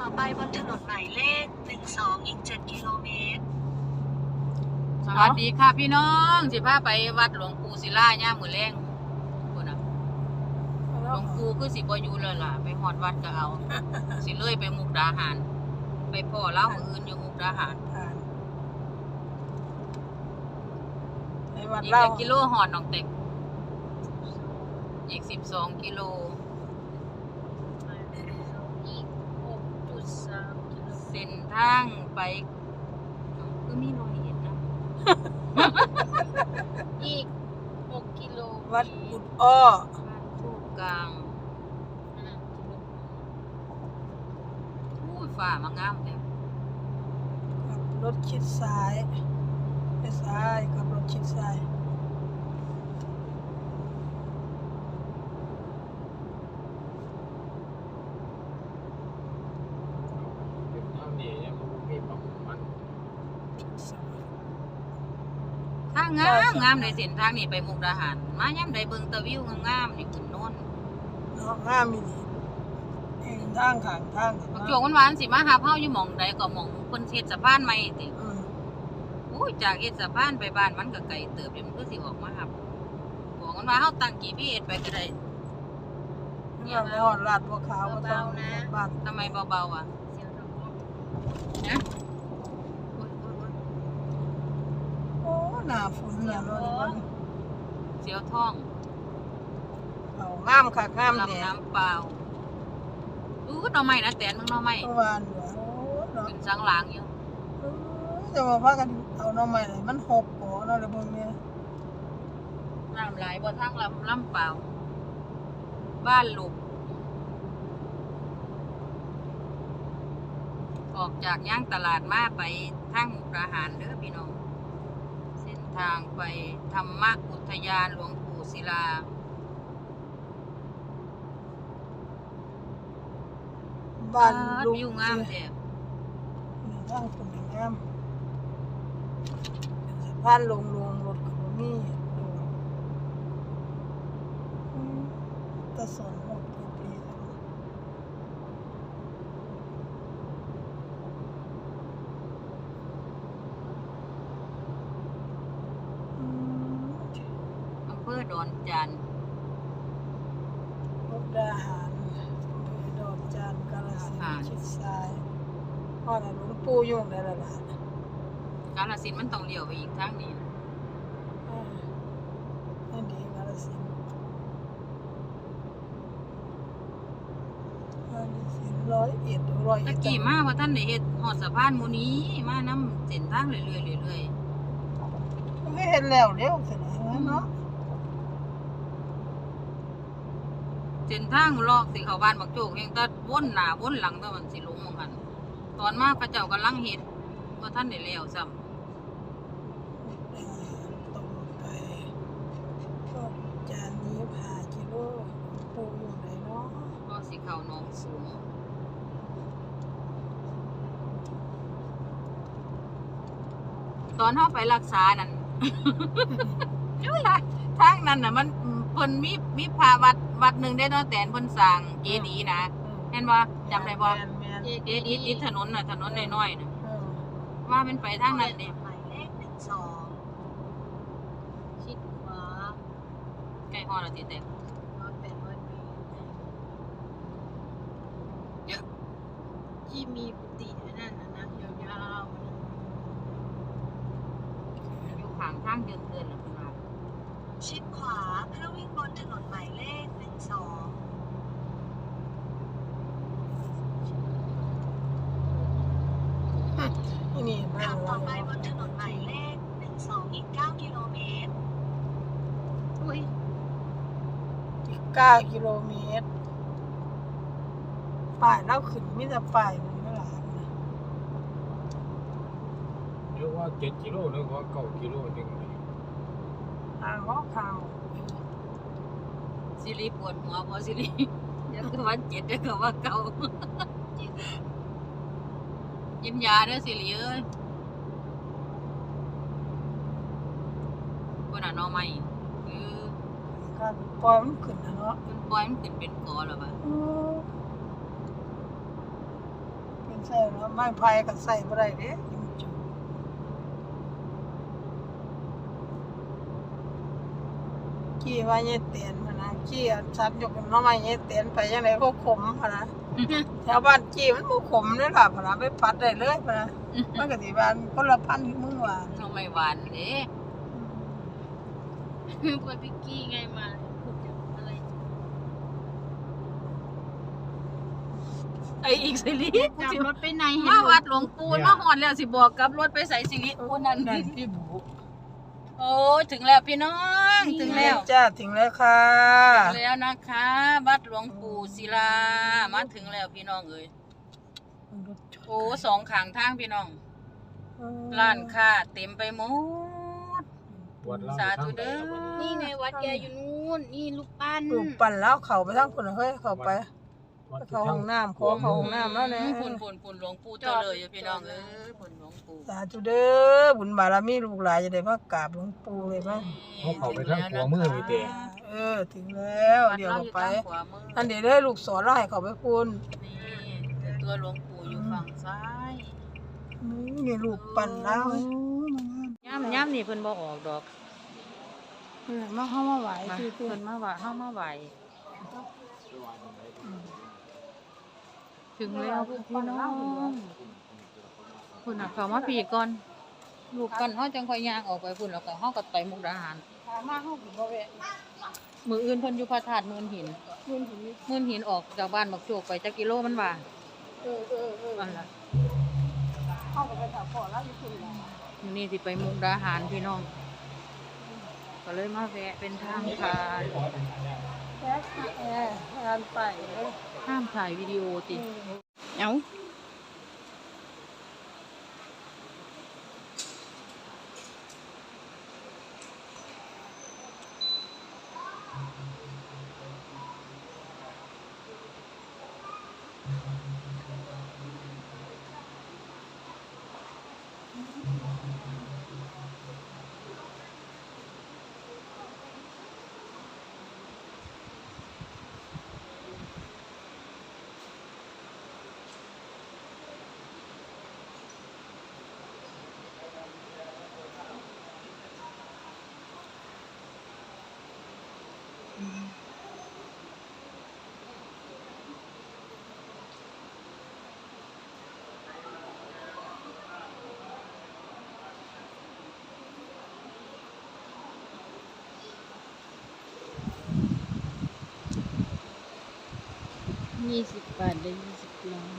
ต่อไปบนถนนหมายเลข 12 อีก 7 กิโลเมตร สวัสดีค่ะพี่น้อง สิพาไปวัดหลวงปู่ศิลาย่ามมือแรงพุ่นน่ะหลวงปู่คือสิบ่อยู่เลยล่ะ ไปฮอดวัดก็เอา สิเลยไปมุกดาหาร ไปพ่อเล่ามืออื่นอยู่มุกดาหารผ่านในวัดอีกเล่าจักกิโลฮอดน้องเต็กอีกสิบสองกิโล อีกหกจุดสามกิโล เส้น ทางไปคือมีรอยเห็นนะ อีกหกกิโลวัดกุดอ้อบ้านทูกกลางห้ากิโลอู้ยฝ่ามางามเลยขับรถชิดซ้ายไปซ้ายขับรถชิดซ้าย เป็นเท่านี้ยังบ่มีประมัน ชิดซ้าย ทา งงามงามในเส้นทางนี้ไปมุกดาหาร มาย่ำใดเบิ่งตะวิวงามๆนี่ขึ้นโน่นเนาะงามมีดีเองทางขางทางกับักโจกหวานๆสิมาหาเฮาอยู่หม่องใดก็หม่องเพิ่นเฮ็ดสะพานใหม่ติอืมอุ้ยจากเฮ็ดสะพานไปบ้านมันก็ไกลเติบอยู่มันคือสิออกมาครับบอกกันว่าเฮาตั้ง GPS ไปก็ได้เรื่องไม่หอดลาดบัวขาวก็ต้องบ้านทำไมเบาๆอะเสียวดอกนะโอ๊ยโอ๊ยโอ๊ย โอ้ หน้าฝนเนี่ยเนาะมันเสียวท้องเอางามค่ะงามแดลำดน้ำเปล่าอู้หน่อไม้นะแตนมึงหน่อไม้เมื่อวานเนี่ยโอ้เนาะขึ้นสังหลังอยู่เออจะมาพากันเอาหน้องใหม่เลยมันหกโอเนาะเลยเบิ่งเนี่ยน้ำไหลบ่ทางลำลำเปล่า บ้านลูกออกจากย่างตลาดมาไปทางมุกดาหารเด้อพี่น้องเส้น ทางไปธรรมอุทยานหลวงปู่ศิลา บ้านลูกวิวงามแท้นี่ทางคนงามเป็นสะพานลงลงรถกับมีโดนอืมแตะสอนหมดทุกปีแล้วอืม อำเภอดอนจานมุกดาหารอำเภอดอกจานกาฬสินธุ์ชิดซ้ายพ่อน่ะหลวงปู่อยู่ได้และล่ะกาลสินธุ์มันต้องเลี้ยวไปอีกทางนี้นะอ่านั่นดีกาฬสินธุ์กาฬสินธุ์ร้อยเอ็ดร้อยตะเอ็ดกี้มาว่าท่านได้เฮ็ดฮอดสะพานหมู่นี้มานํเส้นทางเรื่อยๆเรื่อยไม่เห็นแล้วเร็วสินะเนาะ ๆ เส้นทางลอกสิเข้าบ้านบักโจกเฮงแต่วนหน้าวนหลังแต่มันสิลงเหมือนกัน ตอนมาเขาเจ้ากำลังเฮ็ดว่าท่านได้แล้วซ้ำตรงไปก็จานนี้ผ่ากิโลปูอยู่ไหนเนาะก็สิเข้าหนองสูงตอนเฮาไปรักษานั่นอยู่ล่ะทางนั้นน่ะ มันเพิ่นมีมีพาวัด วัดหนึงได้เนาะแต่นเพิ่นสร้างเจดีย์นะเห็นบ่จำได้บ่แม่นแม่นเจดีย์ติดถนนน่ะถนนน้อยๆน่ะเออว่ามันไปทางนั้นเด้หมายเลขชิดขวาใกล้ฮอดแล้วติแต่ร้อยแปดร้อยเมตรเยอะที่มีกุฏิอันนั่นนะนะยาวๆนะ อยู่ข้างทางเดินเดินน่ะเพิ่นว่า 2 ชิดขวาเพื่อวิ่งบนถนนหมายเลข 12 ที่นี่บ้าขันบเราต่อไปบนถนนหมายเลข12อีก9กิโลเมตร อุ้ยอีกเก้ากิโลเมตรป้ายเราขึ้นมีแต่ป้ายมันไม่หลายนะเรียกว่า7กิโลหรือว่า9กิโลนึงนี่ทางเขาข่าวสิริปวดหัวบ่สิริเดี๋ยวก็ว่าเจ็ดเดี๋ยวก็ว่าเก้า กินยาเด้อสิริเอ้ยบ่น่ะหน่อไม้คือการปล่อยมันขึ้นนะเนาะมันปล่อยมันขึ้นเป็นกอแล้วบ่ะอืมใช่แล้วไม้ไผ่ก็ใส่บ่ได้เด้กี่ว่าเยเตียนพะนะกี่อันชัดยกหน้อไม้เยเตียนไปยังไงก็ขมพะนะ แถวบ้านกี่มันบ่ขมเด้อล่ะพะนะไปปัดได้เลยพะนะมันก็สิว่าคนละพันที่มึงว่าน้องไม่หวานเด้ไปพิกกี้ไงมาพูดจากอะไรไออีกสิริขับรถไปไหนเห็นมาวัดหลวงปู่มาฮอดแล้วสิบอกกลับรถไปใส่สิริโอ้นั่นนั่นี่นพี่บุ โอ้ยถึงแล้วพี่น้องถึงแล้วจ้าถึงแล้วค่ะถึงแล้วนะคะ วัดหลวงปู่ศิลามาถึงแล้วพี่น้องเอ้ยโอ้สองข้างทางพี่น้องร้านค้าเต็มไปหมดวัดเล่าสาธุเด้อนี่ไงวัดแกอยู่นู่นนี่ลูกปั้นลูกปั่นแล้วเขาไปทั้งคนเฮ้ยเขาไป วัดเขาห้องน้ำขอเขาห้องน้ำแล้วเนี่ยปุ่นปุ่นปุ่นหลวงปู่เจ้าเลยอยู่พี่น้องเอ้ยปุ่นหลวงปู่สาธุเด้อบุญบารมีลูกหลานจะได้มากราบหลวงปู่เลยมั้งเขาเข้าไปทางขวามือมีแต่เออถึงแล้วเดี๋ยวเราไปอันเดี๋ยวได้ลูกสอนเราให้เขาไปพูนนี่ตัวหลวงปู่อยู่ฝั่งซ้ายนี่นี่ลูกปั่นแล้วย่ำย่ำนี่เพิ่นบ่ออกดอกเออมาเข้ามาไหวมาที่พูเพิ่นนมาว่าเฮามาไหว ถึงแล้วพี่น้องคุณน่ะเขามาพี่ก่อนลูกก่อนเฮาจังค่อยย่างออกไปพุ่นแล้วก็เฮาก็ไปมุกดาหารถามมาเข้าถึงบ่แวะมืออื่นเพิ่นอยู่พระธาตุมืนหินคุณถึงมืนหินออกจากบ้านบักโจกไปจักกิโลมันว่าเออเออเออนั่นล่ะเข้าไปถามพ่อแล้วอยู่คุณแล้วมื้อนี้สิไปมุกดาหารพี่น้อง ก็เลยมาแวะเป็นทางผ่านแค่แอร์งานไปเออ ห้ามถ่ายวิดีโอติ เอ้า ยี่สิบบาทได้ยี่สิบล้าน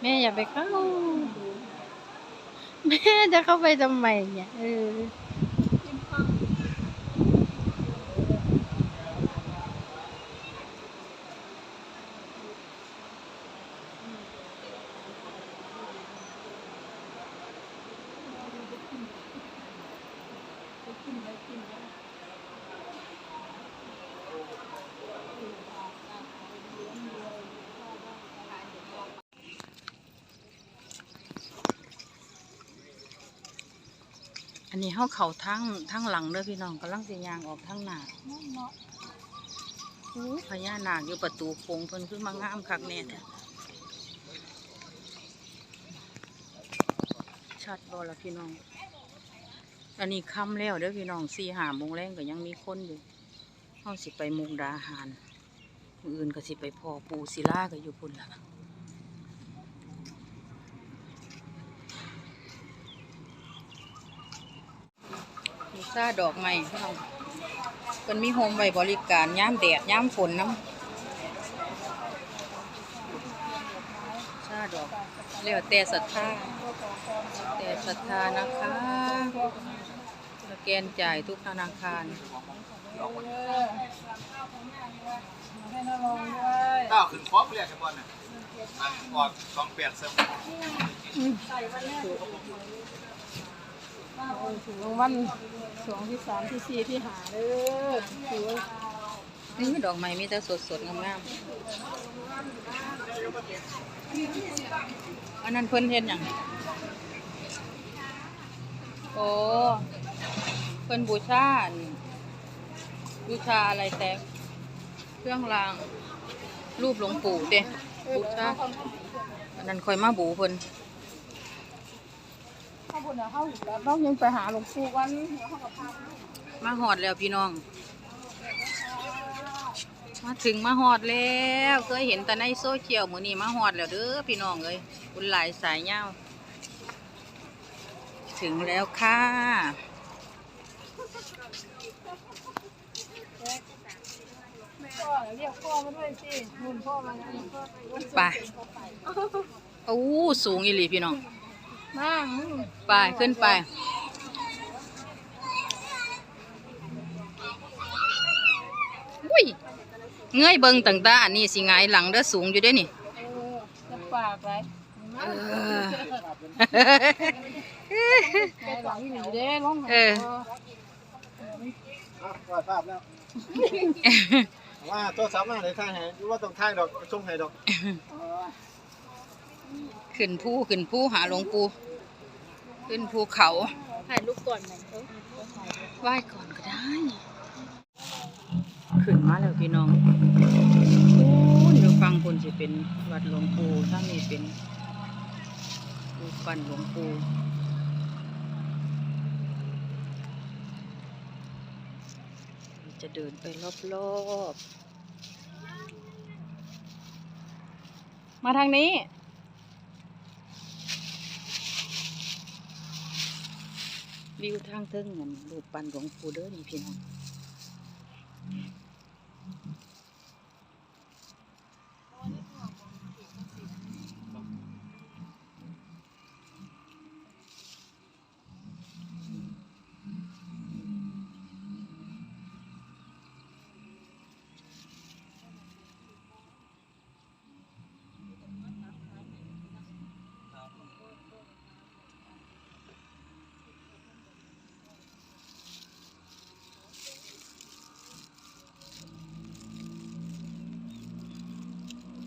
แม่อย่าไปเข้า แม่จะเข้าไปทำไมเนี่ยเออ อันนี้เฮาเข้าทางทางหลังเด้อพี่น้องกำลังสิย่างออกทางหน้าอู้พญานาคอยู่ประตูโค้งเพิ่นขึ้นมางามคักแน่แท้ชัดบ่ล่ะพี่น้อง อันนี้ค่ำแล้วเด้อพี่น้องสี่ห้าโมงแรงก็ยังมีคนอยู่เฮาสิไปมุกดาหารมื้ออื่นก็สิไปพ่อปู่ศิลาก็อยู่พุ่นล่ะ ซาดอกไม้พี่น้องเป็นมีโฮมไว้บริการย่ามแดดย่ามฝนน้ำซาดอกเรียกว่าแต่ศรัทธาแต่ศรัทธานะคะสแกนจ่ายทุกธนาคารให้น้าลองด้วยก้าวขึ้นครบเรียกกันบอลน่ะอันกอดสองเปดเสริมโอ้ย ถึงรางวัลสองที่สามที่สี่ที่หาเด้อถือว่านี่ดอกไม้มีแต่สดๆงามๆอันนั้นเพิ่นเฮ็ดหยังโอ้เพิ่นบูชาบูชาอะไรแต่เครื่องรางรูปหลวงปู่เด้บูชาอันนั้นคอยมาบูเพิ่น ถ้าบุญเข้าอยู่แล้วต้องยังไปหาหลวงปู่กันเดี๋ยวเขากับพามาหอดแล้วพี่น้อง มาถึงมาหอดแล้วเคยเห็นแต่ในโซเชียลมือนี้มาหอดแล้วเด้อพี่น้องเอ้ยบุญหลายสายยาถึงแล้วค่ะพ่อเรียกพ่อมาด้วยสินุ่นพ่อมาไปไปโอ้สูงอีหลีพี่น้อง นั่งไปขึ้นไป อุ้ย เงยเบิงต่างตาอันนี้สิหงายหลังเด้อสูงอยู่เด้นี่ เออจะฝากไรเออไงหลังหนีเด้ลงเออว่าทราบแล้ว ว่าโทรศัพท์มาเลยท่ายให้ว่าต้องท่ายดอกส่งให้ดอก ขึ้นภูขึ้นภูหาหลวงปู่ขึ้นภูเขาถ่ายรูปก่อนไหมเออไหว้ก่อนก็ได้ ขึ้นมาแล้วพี่น้องพูนอยู่ฟังคนสิเป็นวัดหลวงปู่ถ้ามีเป็นรูปปั้นหลวงปู่จะเดินไปรอบๆ มาทางนี้ วิวทางเทิงเหมือนรูปปั้นหลวงปู่เด้อนี่พี่น้อง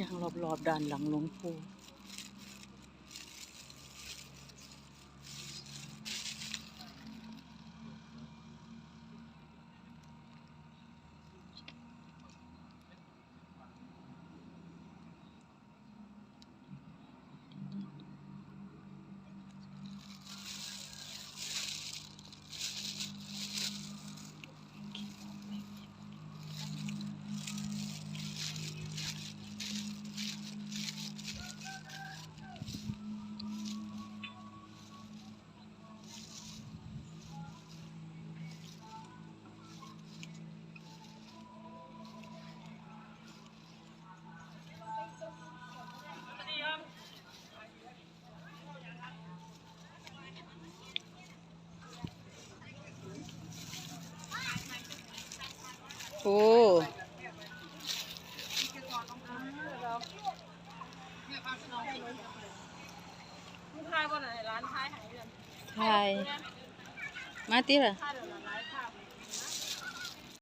ย่างรอบๆด้านหลังหลวงปู่ายบ่ไหนร้านทยหายเดือนไทยมาติล่ะ